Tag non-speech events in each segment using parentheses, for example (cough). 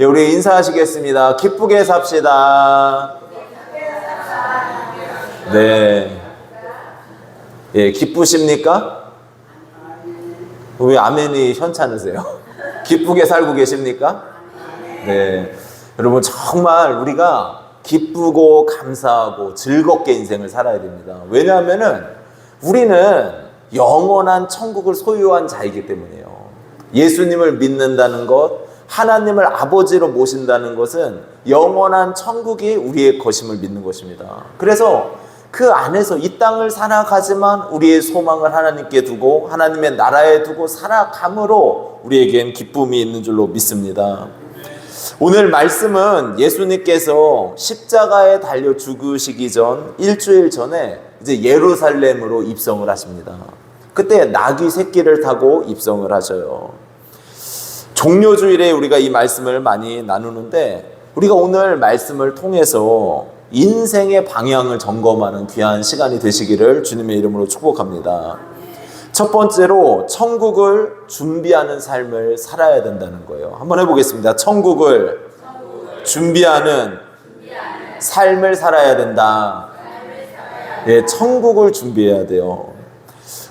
예, 우리 인사하시겠습니다. 기쁘게 삽시다. 네. 예, 기쁘십니까? 왜 아멘이 현찮으세요? (laughs) 기쁘게 살고 계십니까? 네. 여러분, 정말 우리가 기쁘고 감사하고 즐겁게 인생을 살아야 됩니다. 왜냐하면은 우리는 영원한 천국을 소유한 자이기 때문이에요. 예수님을 믿는다는 것, 하나님을 아버지로 모신다는 것은 영원한 천국이 우리의 것임을 믿는 것입니다. 그래서 그 안에서 이 땅을 살아가지만 우리의 소망을 하나님께 두고 하나님의 나라에 두고 살아감으로 우리에겐 기쁨이 있는 줄로 믿습니다. 오늘 말씀은 예수님께서 십자가에 달려 죽으시기 전 일주일 전에 이제 예루살렘으로 입성을 하십니다. 그때 나귀 새끼를 타고 입성을 하셔요. 종료주일에 우리가 이 말씀을 많이 나누는데 우리가 오늘 말씀을 통해서 인생의 방향을 점검하는 귀한 시간이 되시기를 주님의 이름으로 축복합니다. 첫 번째로 천국을 준비하는 삶을 살아야 된다는 거예요. 한번 해보겠습니다. 천국을 준비하는 삶을 살아야 된다. 예, 천국을 준비해야 돼요.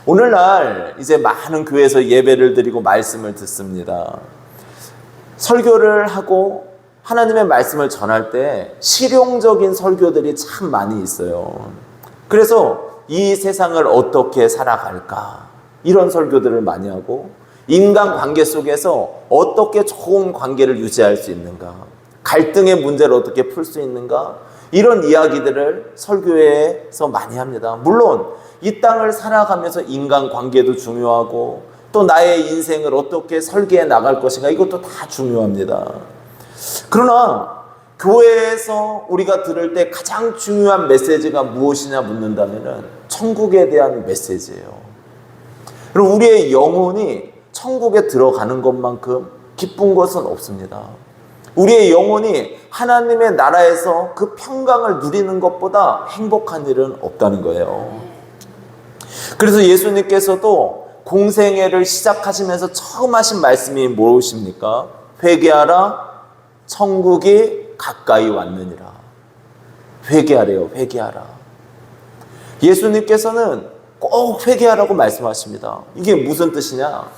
오늘날 이제 많은 교회에서 예배를 드리고 말씀을 듣습니다. 설교를 하고 하나님의 말씀을 전할 때 실용적인 설교들이 참 많이 있어요. 그래서 이 세상을 어떻게 살아갈까? 이런 설교들을 많이 하고 인간 관계 속에서 어떻게 좋은 관계를 유지할 수 있는가? 갈등의 문제를 어떻게 풀 수 있는가? 이런 이야기들을 설교에서 많이 합니다. 물론 이 땅을 살아가면서 인간 관계도 중요하고 또 나의 인생을 어떻게 설계해 나갈 것인가 이것도 다 중요합니다. 그러나 교회에서 우리가 들을 때 가장 중요한 메시지가 무엇이냐 묻는다면은 천국에 대한 메시지예요. 그럼 우리의 영혼이 천국에 들어가는 것만큼 기쁜 것은 없습니다. 우리의 영혼이 하나님의 나라에서 그 평강을 누리는 것보다 행복한 일은 없다는 거예요. 그래서 예수님께서도 공생애를 시작하시면서 처음 하신 말씀이 무엇입니까? 회개하라, 천국이 가까이 왔느니라. 회개하래요, 회개하라. 예수님께서는 꼭 회개하라고 말씀하십니다. 이게 무슨 뜻이냐?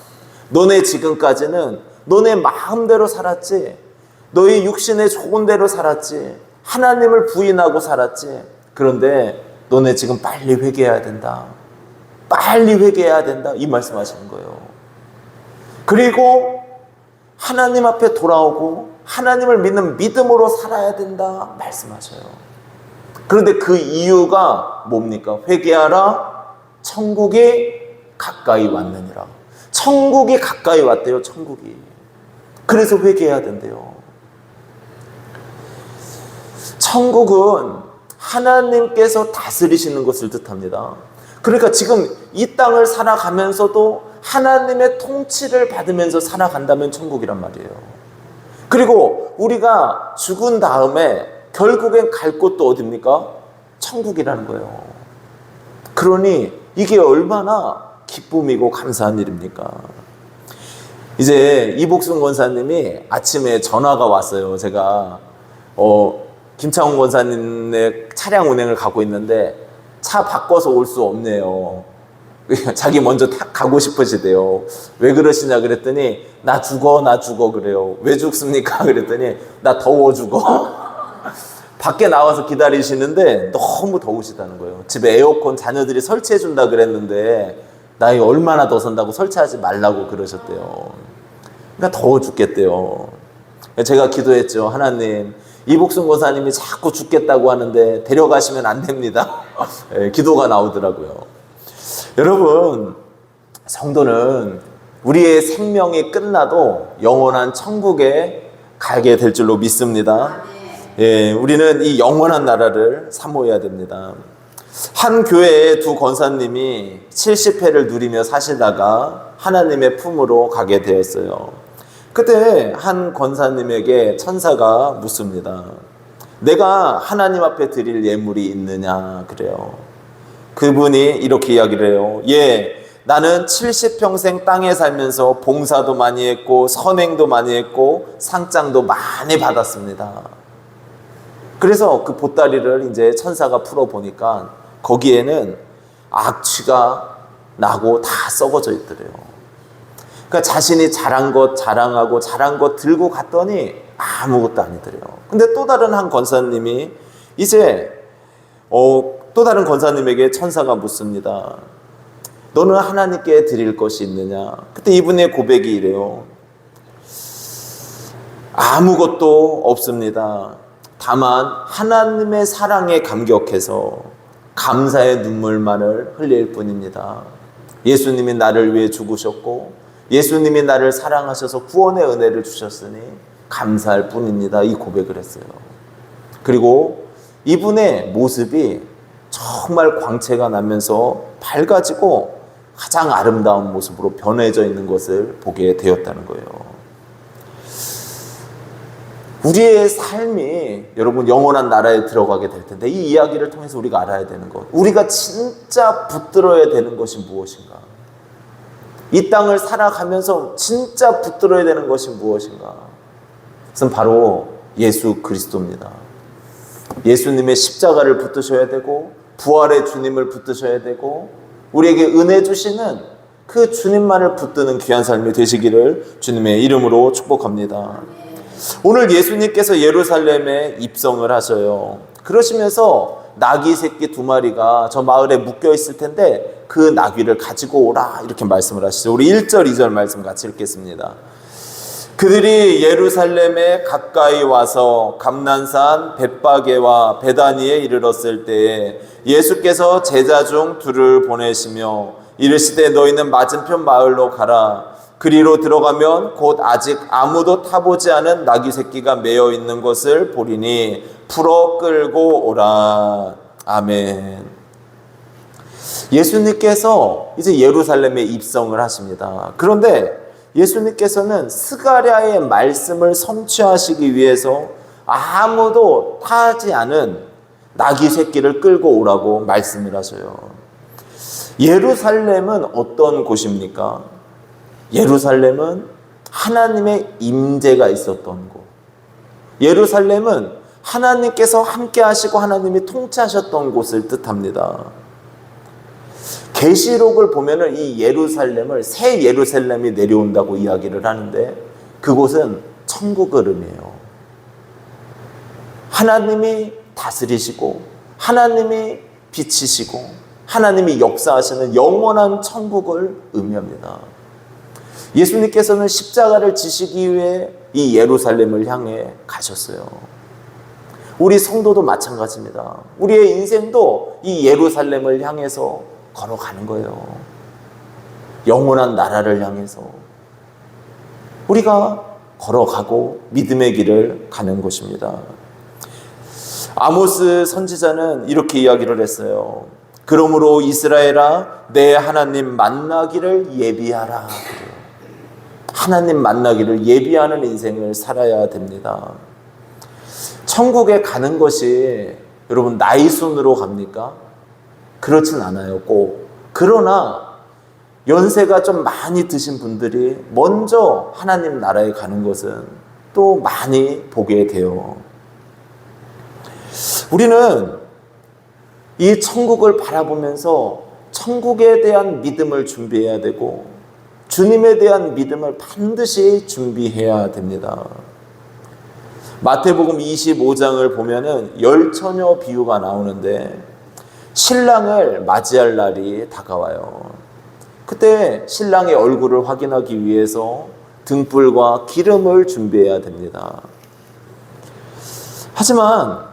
너네 지금까지는 너네 마음대로 살았지. 너희 육신의 좋은 대로 살았지. 하나님을 부인하고 살았지. 그런데 너네 지금 빨리 회개해야 된다. 빨리 회개해야 된다. 이 말씀 하시는 거예요. 그리고 하나님 앞에 돌아오고 하나님을 믿는 믿음으로 살아야 된다. 말씀하셔요. 그런데 그 이유가 뭡니까? 회개하라. 천국이 가까이 왔느니라. 천국이 가까이 왔대요. 천국이. 그래서 회개해야 된대요. 천국은 하나님께서 다스리시는 것을 뜻합니다. 그러니까 지금 이 땅을 살아가면서도 하나님의 통치를 받으면서 살아간다면 천국이란 말이에요. 그리고 우리가 죽은 다음에 결국엔 갈 곳도 어딥니까? 천국이라는 거예요. 그러니 이게 얼마나 기쁨이고 감사한 일입니까? 이제 이복순 권사님이 아침에 전화가 왔어요. 제가 어, 김창훈 권사님의 차량 운행을 갖고 있는데 차 바꿔서 올 수 없네요. (laughs) 자기 먼저 탁 가고 싶으시대요. 왜 그러시냐 그랬더니 나 죽어 나 죽어 그래요. (laughs) 왜 죽습니까? (laughs) 그랬더니 나 더워 죽어. 밖에 나와서 기다리시는데 너무 더우시다는 거예요. 집에 에어컨 자녀들이 설치해 준다 그랬는데 나이 얼마나 더 선다고 설치하지 말라고 그러셨대요. 그러니까 더워 죽겠대요. 제가 기도했죠. 하나님, 이복순 고사님이 자꾸 죽겠다고 하는데 데려가시면 안 됩니다. (laughs) 예, 기도가 나오더라고요. 여러분, 성도는 우리의 생명이 끝나도 영원한 천국에 가게 될 줄로 믿습니다. 예, 우리는 이 영원한 나라를 사모해야 됩니다. 한 교회의 두 권사님이 70회를 누리며 사시다가 하나님의 품으로 가게 되었어요. 그때 한 권사님에게 천사가 묻습니다. 내가 하나님 앞에 드릴 예물이 있느냐 그래요. 그분이 이렇게 이야기를 해요. 예, 나는 70평생 땅에 살면서 봉사도 많이 했고 선행도 많이 했고 상장도 많이 받았습니다. 그래서 그 보따리를 이제 천사가 풀어 보니까 거기에는 악취가 나고 다 썩어져 있더래요. 그러니까 자신이 잘한 것 자랑하고 잘한 것 들고 갔더니 아무것도 아니더래요. 근데 또 다른 한 권사님이 이제 어, 또 다른 권사님에게 천사가 묻습니다. 너는 하나님께 드릴 것이 있느냐? 그때 이분의 고백이 이래요. 아무것도 없습니다. 다만 하나님의 사랑에 감격해서 감사의 눈물만을 흘릴 뿐입니다. 예수님이 나를 위해 죽으셨고 예수님이 나를 사랑하셔서 구원의 은혜를 주셨으니 감사할 뿐입니다. 이 고백을 했어요. 그리고 이분의 모습이 정말 광채가 나면서 밝아지고 가장 아름다운 모습으로 변해져 있는 것을 보게 되었다는 거예요. 우리의 삶이 여러분 영원한 나라에 들어가게 될 텐데 이 이야기를 통해서 우리가 알아야 되는 것. 우리가 진짜 붙들어야 되는 것이 무엇인가? 이 땅을 살아가면서 진짜 붙들어야 되는 것이 무엇인가? 그것은 바로 예수 그리스도입니다. 예수님의 십자가를 붙드셔야 되고 부활의 주님을 붙드셔야 되고 우리에게 은혜 주시는 그 주님만을 붙드는 귀한 삶이 되시기를 주님의 이름으로 축복합니다. 오늘 예수님께서 예루살렘에 입성을 하셔요. 그러시면서 나귀 새끼 두 마리가 저 마을에 묶여 있을 텐데 그 나귀를 가지고 오라 이렇게 말씀을 하시죠. 우리 1절, 2절 말씀 같이 읽겠습니다. 그들이 예루살렘에 가까이 와서 감난산 벳바게와 베다니에 이르렀을 때에 예수께서 제자 중 둘을 보내시며 이르시되 너희는 맞은편 마을로 가라 그리로 들어가면 곧 아직 아무도 타보지 않은 나귀 새끼가 매여 있는 것을 보리니 풀어 끌고 오라 아멘 예수님께서 이제 예루살렘에 입성을 하십니다 그런데 예수님께서는 스가랴의 말씀을 성취하시기 위해서 아무도 타지 않은 나귀 새끼를 끌고 오라고 말씀을 하셔요. 예루살렘은 어떤 곳입니까? 예루살렘은 하나님의 임재가 있었던 곳. 예루살렘은 하나님께서 함께 하시고 하나님이 통치하셨던 곳을 뜻합니다. 계시록을 보면은 이 예루살렘을 새 예루살렘이 내려온다고 이야기를 하는데 그곳은 천국을 의미해요. 하나님이 다스리시고 하나님이 빛이시고 하나님이 역사하시는 영원한 천국을 의미합니다. 예수님께서는 십자가를 지시기 위해 이 예루살렘을 향해 가셨어요. 우리 성도도 마찬가지입니다. 우리의 인생도 이 예루살렘을 향해서 걸어가는 거예요. 영원한 나라를 향해서 우리가 걸어가고 믿음의 길을 가는 것입니다. 아모스 선지자는 이렇게 이야기를 했어요. 그러므로 이스라엘아 내 하나님 만나기를 예비하라. 하나님 만나기를 예비하는 인생을 살아야 됩니다. 천국에 가는 것이 여러분 나이 순으로 갑니까? 그렇진 않아요, 꼭. 그러나 연세가 좀 많이 드신 분들이 먼저 하나님 나라에 가는 것은 또 많이 보게 돼요. 우리는 이 천국을 바라보면서 천국에 대한 믿음을 준비해야 되고 주님에 대한 믿음을 반드시 준비해야 됩니다. 마태복음 25장을 보면은 열 처녀 비유가 나오는데 신랑을 맞이할 날이 다가와요. 그때 신랑의 얼굴을 확인하기 위해서 등불과 기름을 준비해야 됩니다. 하지만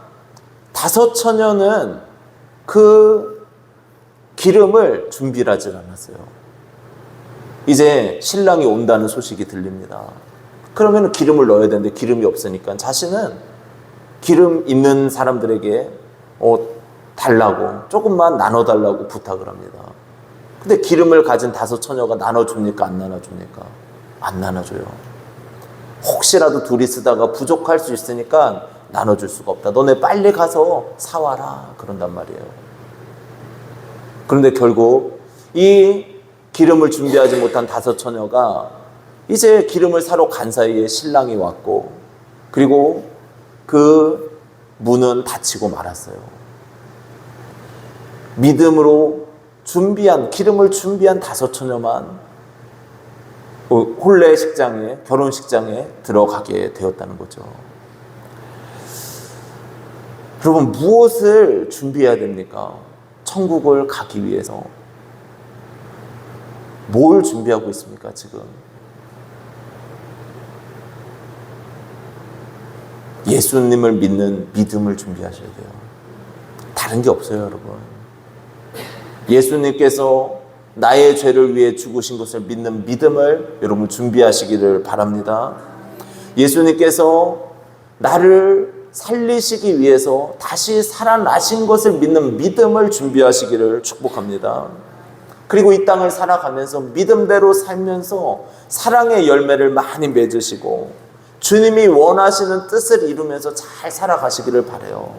다섯 처녀는 그 기름을 준비를 하질 않았어요. 이제 신랑이 온다는 소식이 들립니다. 그러면 기름을 넣어야 되는데 기름이 없으니까 자신은 기름 있는 사람들에게 어, 달라고 조금만 나눠달라고 부탁을 합니다. 근데 기름을 가진 다섯 처녀가 나눠줍니까? 안 나눠줍니까? 안 나눠줘요. 혹시라도 둘이 쓰다가 부족할 수 있으니까 나눠줄 수가 없다. 너네 빨리 가서 사와라. 그런단 말이에요. 그런데 결국 이 기름을 준비하지 못한 다섯 처녀가 이제 기름을 사러 간 사이에 신랑이 왔고 그리고 그 문은 닫히고 말았어요. 믿음으로 준비한 기름을 준비한 다섯 처녀만 혼례 식장에 결혼식장에 들어가게 되었다는 거죠. 여러분 무엇을 준비해야 됩니까? 천국을 가기 위해서 뭘 준비하고 있습니까 지금? 예수님을 믿는 믿음을 준비하셔야 돼요. 다른 게 없어요, 여러분. 예수님께서 나의 죄를 위해 죽으신 것을 믿는 믿음을 여러분 준비하시기를 바랍니다. 예수님께서 나를 살리시기 위해서 다시 살아나신 것을 믿는 믿음을 준비하시기를 축복합니다. 그리고 이 땅을 살아가면서 믿음대로 살면서 사랑의 열매를 많이 맺으시고 주님이 원하시는 뜻을 이루면서 잘 살아가시기를 바래요.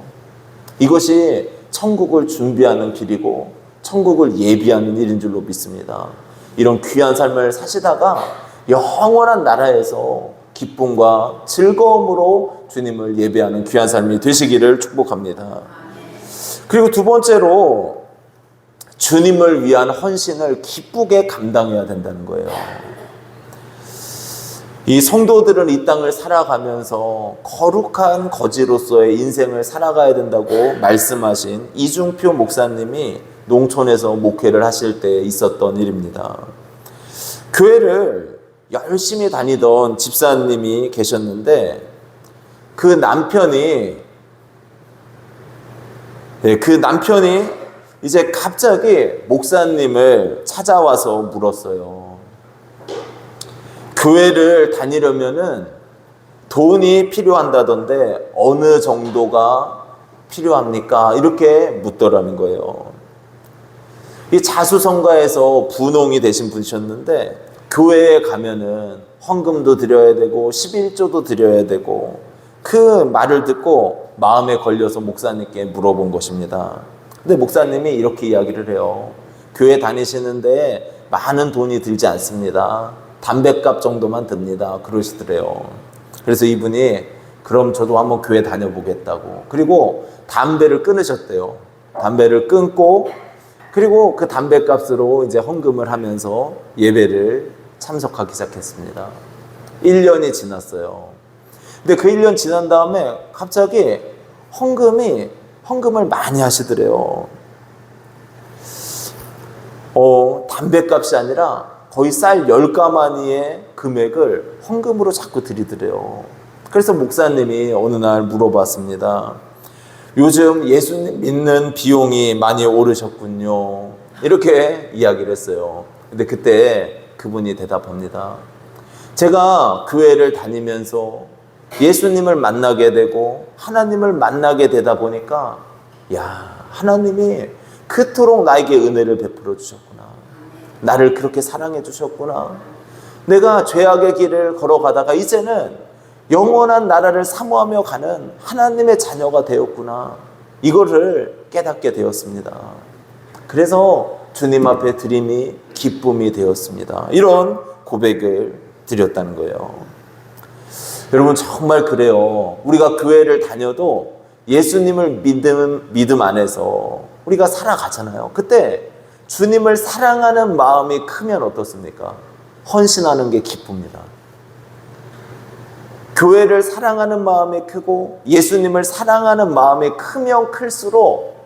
이것이 천국을 준비하는 길이고 천국을 예비하는 일인 줄로 믿습니다. 이런 귀한 삶을 사시다가 영원한 나라에서 기쁨과 즐거움으로 주님을 예배하는 귀한 삶이 되시기를 축복합니다. 그리고 두 번째로 주님을 위한 헌신을 기쁘게 감당해야 된다는 거예요. 이 성도들은 이 땅을 살아가면서 거룩한 거지로서의 인생을 살아가야 된다고 말씀하신 이중표 목사님이 농촌에서 목회를 하실 때 있었던 일입니다. 교회를 열심히 다니던 집사님이 계셨는데 그 남편이 네, 그 남편이 이제 갑자기 목사님을 찾아와서 물었어요. 교회를 다니려면은 돈이 필요한다던데 어느 정도가 필요합니까? 이렇게 묻더라는 거예요. 이 자수성가에서 분홍이 되신 분이셨는데 교회에 가면은 헌금도 드려야 되고 11조도 드려야 되고 그 말을 듣고 마음에 걸려서 목사님께 물어본 것입니다. 근데 목사님이 이렇게 이야기를 해요. 교회 다니시는데 많은 돈이 들지 않습니다. 담배값 정도만 듭니다. 그러시더래요. 그래서 이분이 그럼 저도 한번 교회 다녀보겠다고. 그리고 담배를 끊으셨대요. 담배를 끊고 그리고 그 담배값으로 이제 헌금을 하면서 예배를 참석하기 시작했습니다. 1년이 지났어요. 근데 그 1년 지난 다음에 갑자기 헌금이 헌금을 많이 하시더래요. 어, 담배값이 아니라 거의 쌀 10가마니의 금액을 헌금으로 자꾸 드리더래요. 그래서 목사님이 어느 날 물어봤습니다. 요즘 예수님 믿는 비용이 많이 오르셨군요. 이렇게 이야기를 했어요. 근데 그때 그분이 대답합니다. 제가 교회를 다니면서 예수님을 만나게 되고 하나님을 만나게 되다 보니까 야, 하나님이 그토록 나에게 은혜를 베풀어 주셨구나. 나를 그렇게 사랑해 주셨구나. 내가 죄악의 길을 걸어가다가 이제는 영원한 나라를 사모하며 가는 하나님의 자녀가 되었구나. 이거를 깨닫게 되었습니다. 그래서 주님 앞에 드림이 기쁨이 되었습니다. 이런 고백을 드렸다는 거예요. 여러분 정말 그래요. 우리가 교회를 다녀도 예수님을 믿음, 믿음 안에서 우리가 살아가잖아요. 그때 주님을 사랑하는 마음이 크면 어떻습니까? 헌신하는 게 기쁩니다. 교회를 사랑하는 마음이 크고 예수님을 사랑하는 마음이 크면 클수록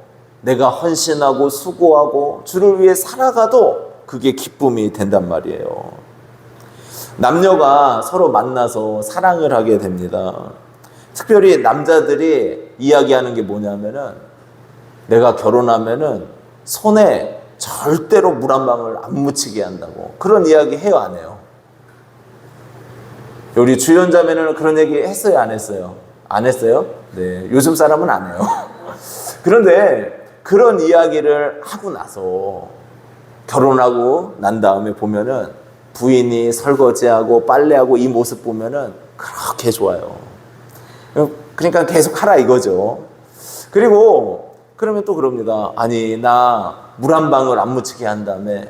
내가 헌신하고 수고하고 주를 위해 살아가도 그게 기쁨이 된단 말이에요. 남녀가 서로 만나서 사랑을 하게 됩니다. 특별히 남자들이 이야기하는 게 뭐냐면은 내가 결혼하면은 손에 절대로 물 한 방울 안 묻히게 한다고 그런 이야기 해요 안 해요? 우리 주연자매는 그런 얘기 했어요 안 했어요? 안 했어요? 네 요즘 사람은 안 해요. (laughs) 그런데 그런 이야기를 하고 나서 결혼하고 난 다음에 보면은 부인이 설거지하고 빨래하고 이 모습 보면은 그렇게 좋아요. 그러니까 계속 하라 이거죠. 그리고 그러면 또 그럽니다. 아니 나 물 한 방울 안 묻히게 한 다음에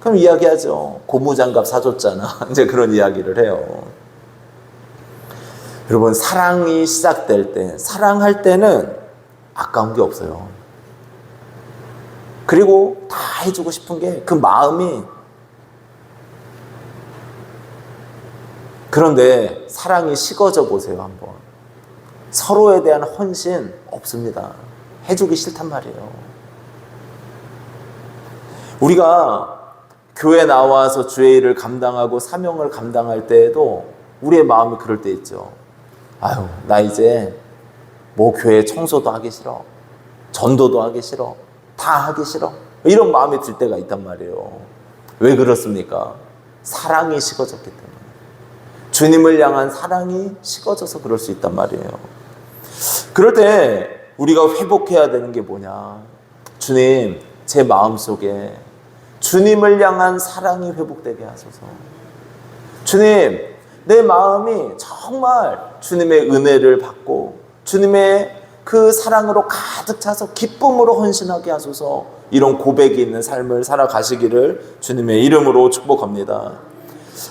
그럼 이야기하죠. 고무장갑 사줬잖아. (laughs) 이제 그런 이야기를 해요. 여러분, 사랑이 시작될 때, 사랑할 때는 아까운 게 없어요. 그리고 다 해주고 싶은 게 그 마음이 그런데 사랑이 식어져 보세요, 한번. 서로에 대한 헌신 없습니다. 해주기 싫단 말이에요. 우리가 교회 나와서 주의 일을 감당하고 사명을 감당할 때에도 우리의 마음이 그럴 때 있죠. 아유, 나 이제 뭐 교회 청소도 하기 싫어. 전도도 하기 싫어. 다 하기 싫어. 이런 마음이 들 때가 있단 말이에요. 왜 그렇습니까? 사랑이 식어졌기 때문에. 주님을 향한 사랑이 식어져서 그럴 수 있단 말이에요. 그럴 때 우리가 회복해야 되는 게 뭐냐? 주님, 제 마음 속에 주님을 향한 사랑이 회복되게 하소서. 주님, 내 마음이 정말 주님의 은혜를 받고 주님의 그 사랑으로 가득 차서 기쁨으로 헌신하게 하소서. 이런 고백이 있는 삶을 살아가시기를 주님의 이름으로 축복합니다.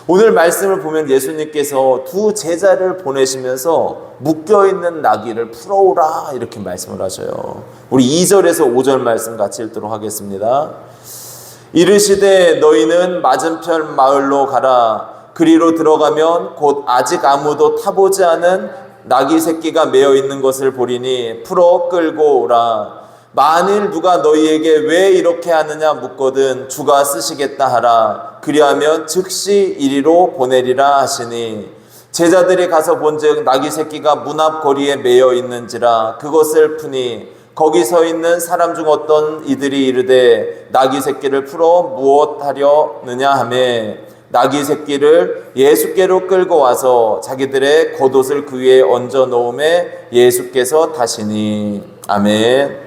오늘 말씀을 보면 예수님께서 두 제자를 보내시면서 묶여있는 나귀를 풀어오라 이렇게 말씀을 하셔요. 우리 2절에서 5절 말씀 같이 읽도록 하겠습니다. 이르시되 너희는 맞은편 마을로 가라. 그리로 들어가면 곧 아직 아무도 타보지 않은 나귀 새끼가 매어 있는 것을 보리니 풀어 끌고 오라. 만일 누가 너희에게 왜 이렇게 하느냐 묻거든 주가 쓰시겠다 하라. 그리하면 즉시 이리로 보내리라 하시니 제자들이 가서 본즉 나귀 새끼가 문 앞 거리에 매여 있는지라 그것을 푸니 거기 서 있는 사람 중 어떤 이들이 이르되 나귀 새끼를 풀어 무엇 하려느냐 하매 나귀 새끼를 예수께로 끌고 와서 자기들의 겉옷을 그 위에 얹어 놓음에 예수께서 타시니 아멘.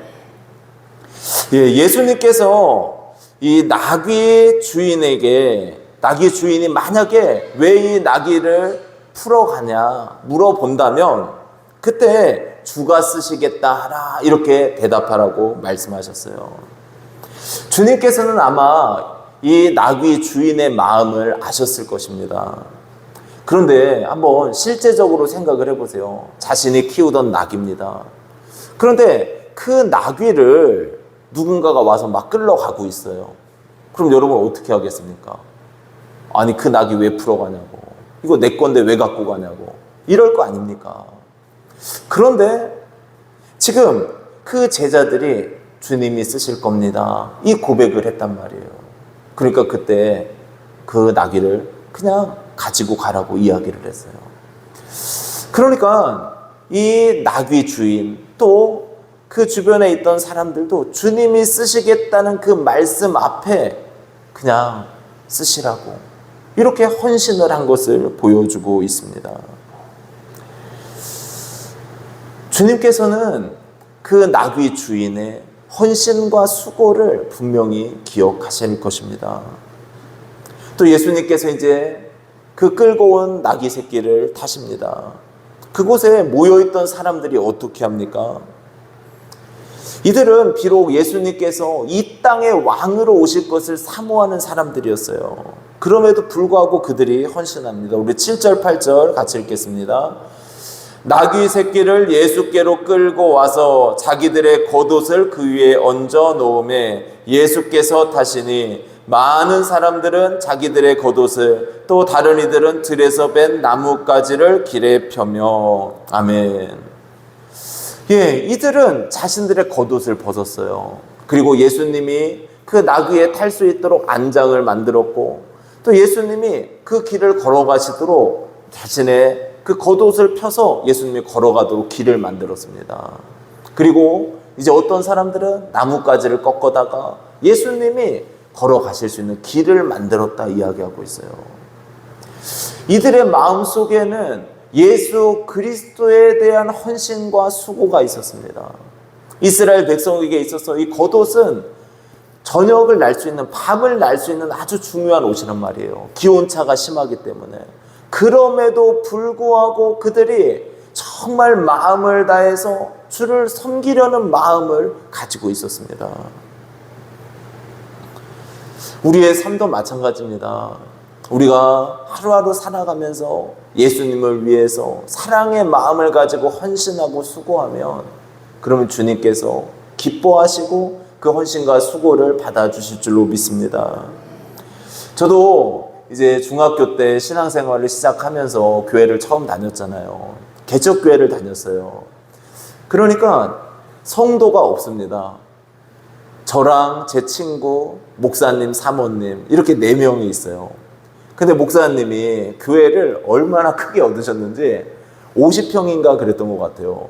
예, 예수님께서 이 나귀 주인에게 나귀 주인이 만약에 왜 이 나귀를 풀어가냐 물어본다면 그때 주가 쓰시겠다 하라 이렇게 대답하라고 말씀하셨어요. 주님께서는 아마 이 나귀 주인의 마음을 아셨을 것입니다. 그런데 한번 실제적으로 생각을 해보세요. 자신이 키우던 나귀입니다. 그런데 그 나귀를 누군가가 와서 막 끌러가고 있어요. 그럼 여러분 어떻게 하겠습니까? 아니 그 낙이 왜 풀어가냐고. 이거 내 건데 왜 갖고 가냐고. 이럴 거 아닙니까? 그런데 지금 그 제자들이 주님이 쓰실 겁니다. 이 고백을 했단 말이에요. 그러니까 그때 그 나귀를 그냥 가지고 가라고 이야기를 했어요. 그러니까 이 나귀 주인 또 그 주변에 있던 사람들도 주님이 쓰시겠다는 그 말씀 앞에 그냥 쓰시라고 이렇게 헌신을 한 것을 보여주고 있습니다. 주님께서는 그 나귀 주인의 헌신과 수고를 분명히 기억하실 것입니다. 또 예수님께서 이제 그 끌고 온 나귀 새끼를 타십니다. 그곳에 모여있던 사람들이 어떻게 합니까? 이들은 비록 예수님께서 이 땅의 왕으로 오실 것을 사모하는 사람들이었어요. 그럼에도 불구하고 그들이 헌신합니다. 우리 7절, 8절 같이 읽겠습니다. 나귀 새끼를 예수께로 끌고 와서 자기들의 겉옷을 그 위에 얹어 놓음에 예수께서 타시니 많은 사람들은 자기들의 겉옷을 또 다른 이들은 들에서 뺀 나뭇가지를 길에 펴며 아멘. 예, 이들은 자신들의 겉옷을 벗었어요. 그리고 예수님이 그 나귀에 탈 수 있도록 안장을 만들었고 또 예수님이 그 길을 걸어가시도록 자신의 그 겉옷을 펴서 예수님이 걸어가도록 길을 만들었습니다. 그리고 이제 어떤 사람들은 나뭇가지를 꺾어다가 예수님이 걸어가실 수 있는 길을 만들었다 이야기하고 있어요. 이들의 마음 속에는 예수 그리스도에 대한 헌신과 수고가 있었습니다. 이스라엘 백성에게 있어서 이 겉옷은 저녁을 날 수 있는 밤을 날 수 있는 아주 중요한 옷이란 말이에요. 기온차가 심하기 때문에. 그럼에도 불구하고 그들이 정말 마음을 다해서 주를 섬기려는 마음을 가지고 있었습니다. 우리의 삶도 마찬가지입니다. 우리가 하루하루 살아가면서 예수님을 위해서 사랑의 마음을 가지고 헌신하고 수고하면 그러면 주님께서 기뻐하시고 그 헌신과 수고를 받아주실 줄로 믿습니다. 저도 이제 중학교 때 신앙생활을 시작하면서 교회를 처음 다녔잖아요. 개척교회를 다녔어요. 그러니까 성도가 없습니다. 저랑 제 친구, 목사님, 사모님, 이렇게 네 명이 있어요. 근데 목사님이 교회를 얼마나 크게 얻으셨는지 50평인가 그랬던 것 같아요.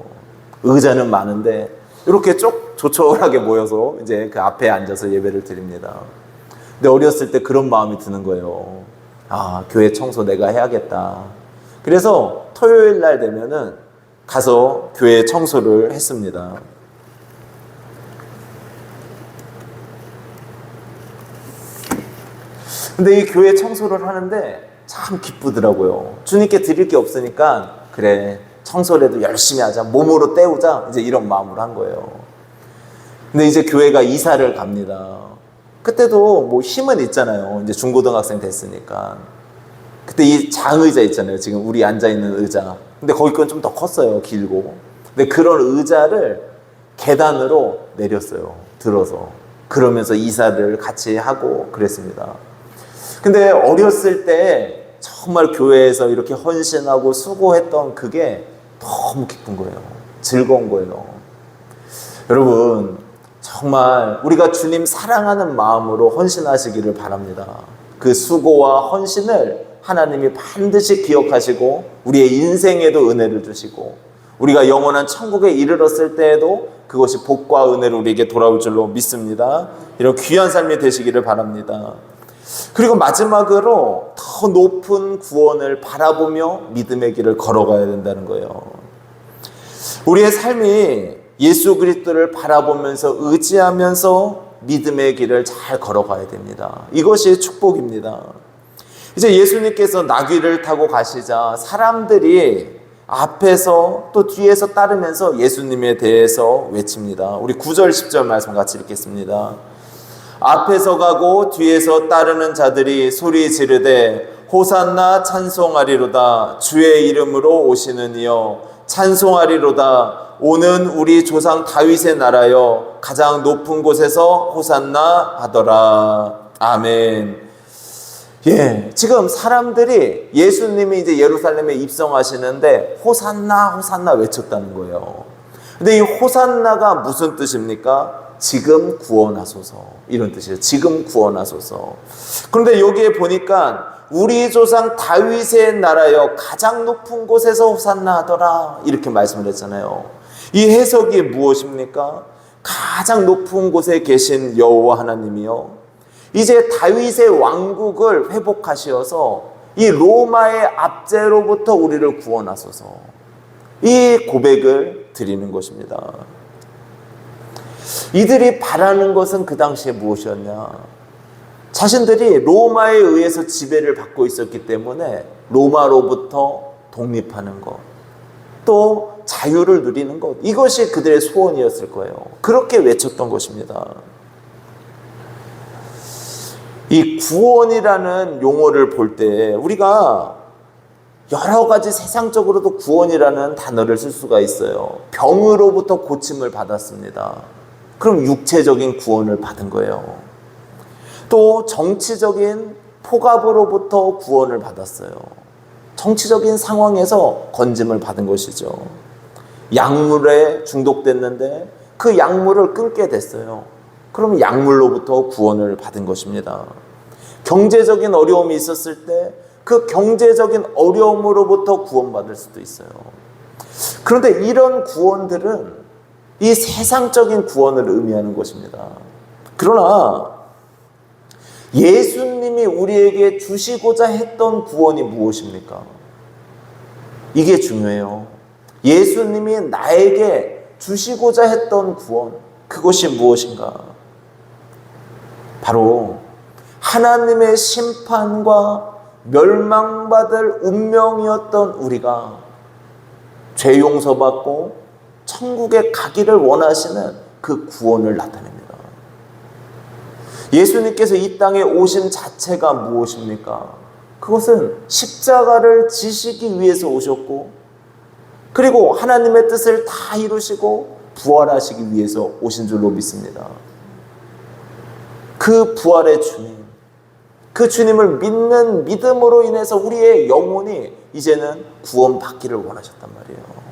의자는 많은데 이렇게 쪽 조촐하게 모여서 이제 그 앞에 앉아서 예배를 드립니다. 근데 어렸을 때 그런 마음이 드는 거예요. 아, 교회 청소 내가 해야겠다. 그래서 토요일 날 되면은 가서 교회 청소를 했습니다. 근데 이 교회 청소를 하는데 참 기쁘더라고요. 주님께 드릴 게 없으니까 그래 청소라도 열심히 하자 몸으로 때우자 이제 이런 마음으로 한 거예요. 근데 이제 교회가 이사를 갑니다. 그때도 뭐 힘은 있잖아요. 이제 중고등학생 됐으니까. 그때 이 장의자 있잖아요. 지금 우리 앉아 있는 의자. 근데 거기 건 좀 더 컸어요. 길고. 근데 그런 의자를 계단으로 내렸어요. 들어서. 그러면서 이사를 같이 하고 그랬습니다. 근데 어렸을 때 정말 교회에서 이렇게 헌신하고 수고했던 그게 너무 기쁜 거예요. 즐거운 거예요. 여러분, 정말 우리가 주님 사랑하는 마음으로 헌신하시기를 바랍니다. 그 수고와 헌신을 하나님이 반드시 기억하시고 우리의 인생에도 은혜를 주시고 우리가 영원한 천국에 이르렀을 때에도 그것이 복과 은혜로 우리에게 돌아올 줄로 믿습니다. 이런 귀한 삶이 되시기를 바랍니다. 그리고 마지막으로 더 높은 구원을 바라보며 믿음의 길을 걸어가야 된다는 거예요. 우리의 삶이 예수 그리스도를 바라보면서 의지하면서 믿음의 길을 잘 걸어가야 됩니다. 이것이 축복입니다. 이제 예수님께서 나귀를 타고 가시자 사람들이 앞에서 또 뒤에서 따르면서 예수님에 대해서 외칩니다. 우리 9절 10절 말씀 같이 읽겠습니다. 앞에서 가고 뒤에서 따르는 자들이 소리 지르되 호산나 찬송하리로다 주의 이름으로 오시는 이여 찬송하리로다 오는 우리 조상 다윗의 나라여 가장 높은 곳에서 호산나 하더라 아멘. 예, 지금 사람들이 예수님이 이제 예루살렘에 입성하시는데 호산나 호산나 외쳤다는 거예요. 근데 이 호산나가 무슨 뜻입니까? 지금 구원하소서 이런 뜻이에요. 지금 구원하소서. 그런데 여기에 보니까 우리 조상 다윗의 나라여 가장 높은 곳에서 호산나 하더라 이렇게 말씀을 했잖아요. 이 해석이 무엇입니까? 가장 높은 곳에 계신 여호와 하나님이요. 이제 다윗의 왕국을 회복하시어서 이 로마의 압제로부터 우리를 구원하소서. 이 고백을 드리는 것입니다. 이들이 바라는 것은 그 당시에 무엇이었냐? 자신들이 로마에 의해서 지배를 받고 있었기 때문에 로마로부터 독립하는 것, 또 자유를 누리는 것, 이것이 그들의 소원이었을 거예요. 그렇게 외쳤던 것입니다. 이 구원이라는 용어를 볼 때 우리가 여러 가지 세상적으로도 구원이라는 단어를 쓸 수가 있어요. 병으로부터 고침을 받았습니다. 그럼 육체적인 구원을 받은 거예요. 또 정치적인 포갑으로부터 구원을 받았어요. 정치적인 상황에서 건짐을 받은 것이죠. 약물에 중독됐는데 그 약물을 끊게 됐어요. 그럼 약물로부터 구원을 받은 것입니다. 경제적인 어려움이 있었을 때 그 경제적인 어려움으로부터 구원받을 수도 있어요. 그런데 이런 구원들은 이 세상적인 구원을 의미하는 것입니다. 그러나 예수님이 우리에게 주시고자 했던 구원이 무엇입니까? 이게 중요해요. 예수님이 나에게 주시고자 했던 구원, 그것이 무엇인가? 바로 하나님의 심판과 멸망받을 운명이었던 우리가 죄 용서받고 천국에 가기를 원하시는 그 구원을 나타냅니다. 예수님께서 이 땅에 오신 자체가 무엇입니까? 그것은 십자가를 지시기 위해서 오셨고, 그리고 하나님의 뜻을 다 이루시고 부활하시기 위해서 오신 줄로 믿습니다. 그 부활의 주님, 그 주님을 믿는 믿음으로 인해서 우리의 영혼이 이제는 구원받기를 원하셨단 말이에요.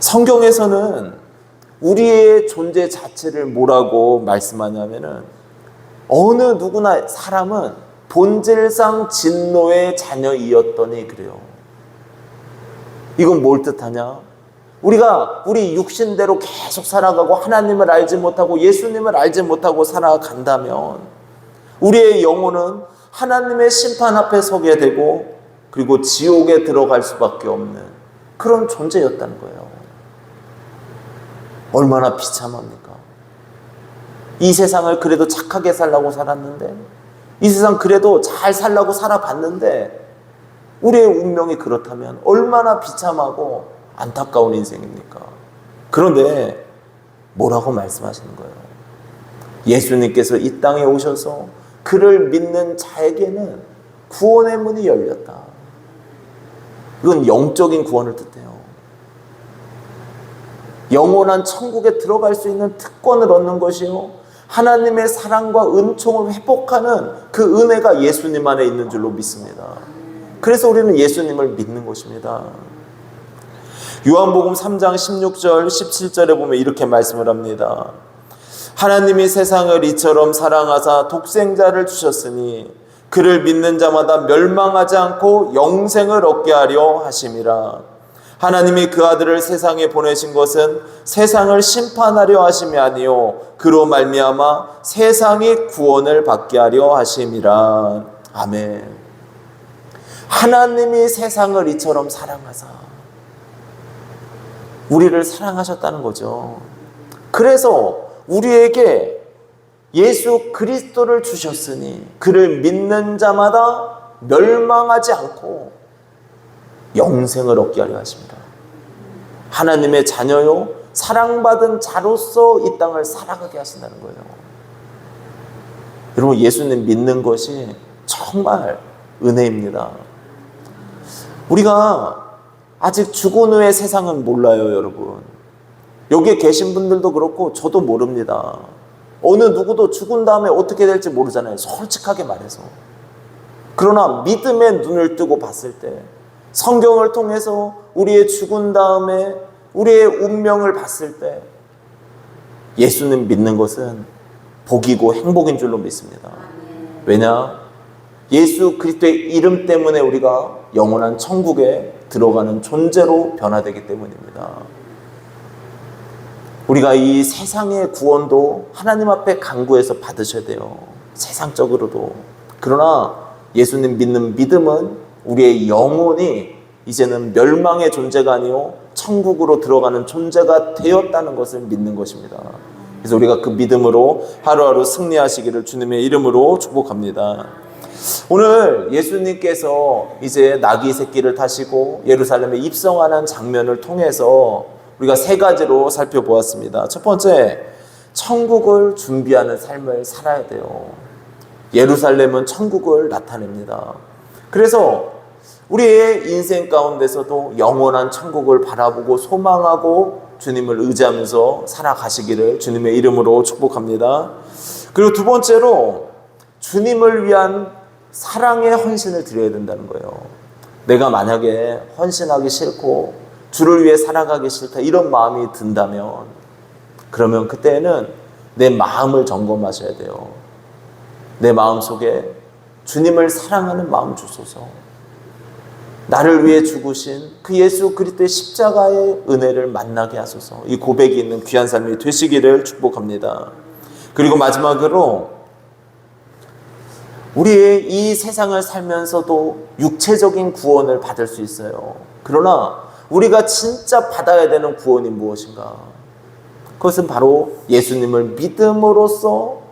성경에서는 우리의 존재 자체를 뭐라고 말씀하냐면은 어느 누구나 사람은 본질상 진노의 자녀이었더니 그래요. 이건 뭘 뜻하냐? 우리가 우리 육신대로 계속 살아가고 하나님을 알지 못하고 예수님을 알지 못하고 살아간다면 우리의 영혼은 하나님의 심판 앞에 서게 되고 그리고 지옥에 들어갈 수밖에 없는 그런 존재였다는 거예요. 얼마나 비참합니까? 이 세상을 그래도 착하게 살라고 살았는데 이 세상 그래도 잘 살라고 살아봤는데 우리의 운명이 그렇다면 얼마나 비참하고 안타까운 인생입니까? 그런데 뭐라고 말씀하시는 거예요? 예수님께서 이 땅에 오셔서 그를 믿는 자에게는 구원의 문이 열렸다. 이건 영적인 구원을 뜻해요. 영원한 천국에 들어갈 수 있는 특권을 얻는 것이요. 하나님의 사랑과 은총을 회복하는 그 은혜가 예수님 안에 있는 줄로 믿습니다. 그래서 우리는 예수님을 믿는 것입니다. 요한복음 3장 16절, 17절에 보면 이렇게 말씀을 합니다. 하나님이 세상을 이처럼 사랑하사 독생자를 주셨으니 그를 믿는 자마다 멸망하지 않고 영생을 얻게 하려 하심이라. 하나님이 그 아들을 세상에 보내신 것은 세상을 심판하려 하심이 아니요 그로 말미암아 세상이 구원을 받게 하려 하심이라. 아멘. 하나님이 세상을 이처럼 사랑하사 우리를 사랑하셨다는 거죠. 그래서 우리에게 예수 그리스도를 주셨으니 그를 믿는 자마다 멸망하지 않고 영생을 얻게 하려 하십니다. 하나님의 자녀요, 사랑받은 자로서 이 땅을 살아가게 하신다는 거예요. 여러분, 예수님 믿는 것이 정말 은혜입니다. 우리가 아직 죽은 후의 세상은 몰라요, 여러분. 여기에 계신 분들도 그렇고 저도 모릅니다. 어느 누구도 죽은 다음에 어떻게 될지 모르잖아요. 솔직하게 말해서. 그러나 믿음의 눈을 뜨고 봤을 때 성경을 통해서 우리의 죽은 다음에 우리의 운명을 봤을 때 예수님 믿는 것은 복이고 행복인 줄로 믿습니다. 왜냐? 예수 그리스도의 이름 때문에 우리가 영원한 천국에 들어가는 존재로 변화되기 때문입니다. 우리가 이 세상의 구원도 하나님 앞에 간구해서 받으셔야 돼요. 세상적으로도. 그러나 예수님 믿는 믿음은 우리의 영혼이 이제는 멸망의 존재가 아니요 천국으로 들어가는 존재가 되었다는 것을 믿는 것입니다. 그래서 우리가 그 믿음으로 하루하루 승리하시기를 주님의 이름으로 축복합니다. 오늘 예수님께서 이제 나귀 새끼를 타시고 예루살렘에 입성하는 장면을 통해서 우리가 세 가지로 살펴보았습니다. 첫 번째, 천국을 준비하는 삶을 살아야 돼요. 예루살렘은 천국을 나타냅니다. 그래서 우리의 인생 가운데서도 영원한 천국을 바라보고 소망하고 주님을 의지하면서 살아가시기를 주님의 이름으로 축복합니다. 그리고 두 번째로 주님을 위한 사랑의 헌신을 드려야 된다는 거예요. 내가 만약에 헌신하기 싫고 주를 위해 살아가기 싫다 이런 마음이 든다면 그러면 그때는 내 마음을 점검하셔야 돼요. 내 마음 속에 주님을 사랑하는 마음 주소서. 나를 위해 죽으신 그 예수 그리스도의 십자가의 은혜를 만나게 하소서. 이 고백이 있는 귀한 삶이 되시기를 축복합니다. 그리고 마지막으로 우리의 이 세상을 살면서도 육체적인 구원을 받을 수 있어요. 그러나 우리가 진짜 받아야 되는 구원이 무엇인가? 그것은 바로 예수님을 믿음으로써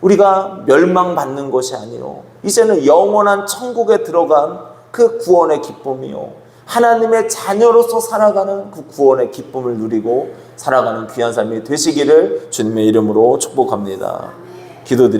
우리가 멸망받는 것이 아니요. 이제는 영원한 천국에 들어간 그 구원의 기쁨이요. 하나님의 자녀로서 살아가는 그 구원의 기쁨을 누리고 살아가는 귀한 삶이 되시기를 주님의 이름으로 축복합니다. 기도드리겠습니다.